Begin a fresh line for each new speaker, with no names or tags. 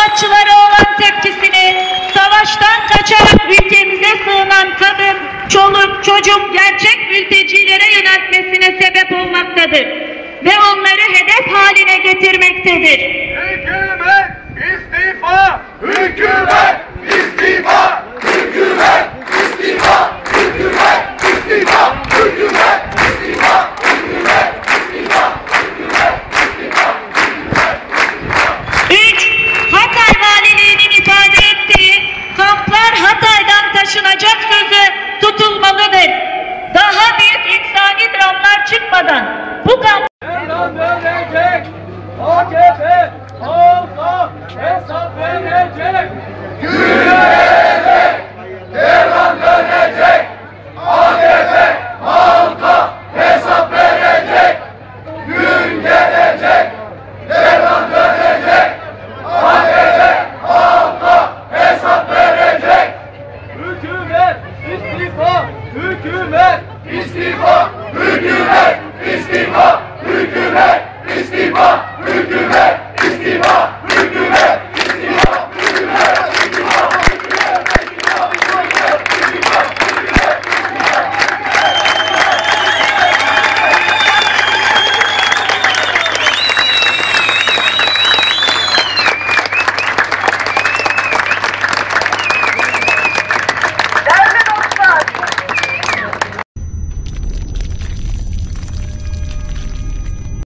sanatçılara olan tepkisini, savaştan kaçarak ülkemize sığınan kadın, çoluk, çocuk, gerçek mültecilere yöneltmesine sebep olmaktadır ve onları hedef haline getirmektedir. Hükümet istifa! Hükümet! İfade ettiği kamplar Hatay'dan taşınacak sözü tutulmalıdır. Daha büyük insani dramlar çıkmadan bu kamp Hesap verecek! AKP halka hesap verecek! İstifa! Hükümet! İstifa! Hükümet!